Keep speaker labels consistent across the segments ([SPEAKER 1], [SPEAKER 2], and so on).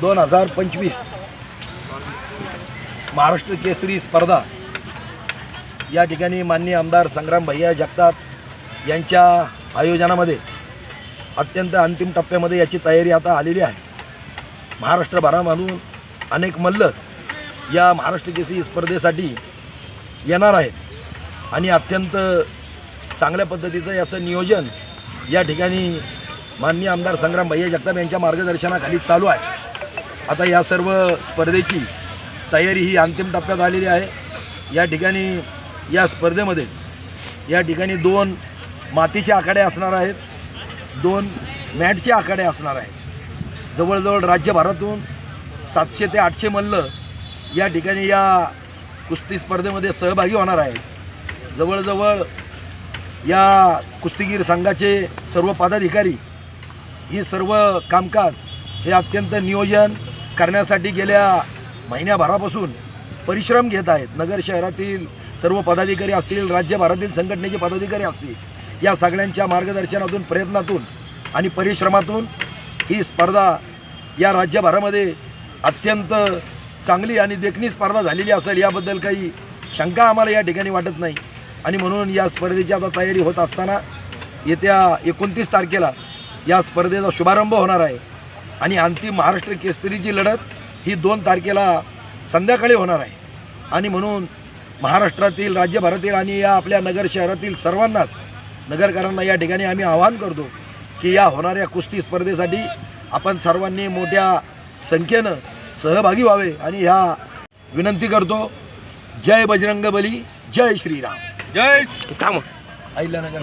[SPEAKER 1] दोन हजार पंचवीस. महाराष्ट्र केसरी स्पर्धा. या ठिकाणी माननीय आमदार संग्राम भैया जगताप यांच्या आयोजनामध्ये अत्यंत अंतिम टप्प्यामध्ये याची तयारी आता आलेली आहे. महाराष्ट्रभरामधून अनेक मल्ल या महाराष्ट्र केसरी स्पर्धेसाठी येणार आहेत आणि अत्यंत चांगल्या पद्धतीचं याचं नियोजन या ठिकाणी माननीय आमदार संग्राम भैया जगताप यांच्या मार्गदर्शनाखाली चालू आहे. आता या सर्व स्पर्धेची तयारी ही अंतिम टप्प्यात आलेली आहे. या ठिकाणी या स्पर्धेमध्ये या ठिकाणी दोन मातीचे आखाडे असणार आहेत दोन मॅटचे आखाडे असणार आहेत. जवळजवळ राज्यभरातून सातशे ते आठशे मल्ल या ठिकाणी या कुस्ती स्पर्धेमध्ये सहभागी होणार आहेत. जवळजवळ या कुस्तीगीर संघाचे सर्व पदाधिकारी ही सर्व कामकाज हे अत्यंत नियोजन करण्यासाठी गेल्या महिन्याभरापासून परिश्रम घेत आहेत. नगर शहरातील सर्व पदाधिकारी असतील राज्यभरातील संघटनेचे पदाधिकारी असतील या सगळ्यांच्या मार्गदर्शनातून प्रयत्नातून आणि परिश्रमातून ही स्पर्धा या राज्यभरामध्ये अत्यंत चांगली आणि देखणी स्पर्धा झालेली असेल याबद्दल काही शंका आम्हाला या ठिकाणी वाटत नाही. आणि म्हणून या स्पर्धेची आता तयारी होत असताना येत्या एकोणतीस तारखेला या स्पर्धेचा शुभारंभ होणार आहे. आणि अंतिम महाराष्ट्र केसरीची लढत ही दोन तारखेला संध्याकाळी होणार आहे. आणि म्हणून महाराष्ट्रातील राज्यभरातील आणि या आपल्या नगर शहरातील सर्वांनाच नगरकरांना या ठिकाणी आम्ही आवाहन करतो की या होणाऱ्या कुस्ती स्पर्धेसाठी आपण सर्वांनी मोठ्या संख्येनं सहभागी व्हावे आणि ह्या विनंती करतो. जय बजरंग बली जय श्रीराम.
[SPEAKER 2] जय
[SPEAKER 3] थांब.
[SPEAKER 1] अहिल्यानगर.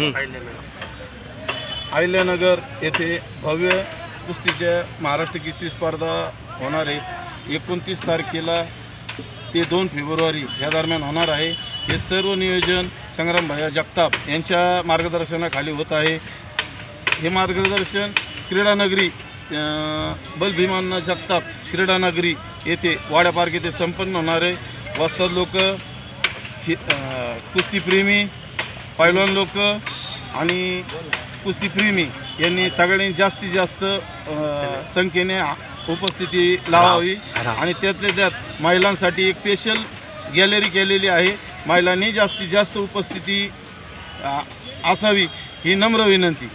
[SPEAKER 2] अहिल्यानगर येथे भव्य कुस्तीच्या महाराष्ट्र किस्ती स्पर्धा होणार आहे. एकोणतीस तारखेला ते दोन फेब्रुवारी या दरम्यान होणार आहे. हे सर्व नियोजन संग्राम भैया जगताप यांच्या मार्गदर्शनाखाली होत आहे. हे मार्गदर्शन क्रीडानगरी बलभीमांना जगताप क्रीडानगरी येथे वाड्यापार्क येथे संपन्न होणार आहे. वास्तव लोक कुस्तीप्रेमी पैलवान लोक आणि कुस्तीप्रेमी यांनी सगळ्यांनी जास्तीत जास्त संख्येने उपस्थिती लावावी. आणि त्यातल्या त्यात महिलांसाठी एक स्पेशल गॅलरी केलेली आहे. महिलांनी जास्तीत जास्त उपस्थिती असावी ही नम्र विनंती.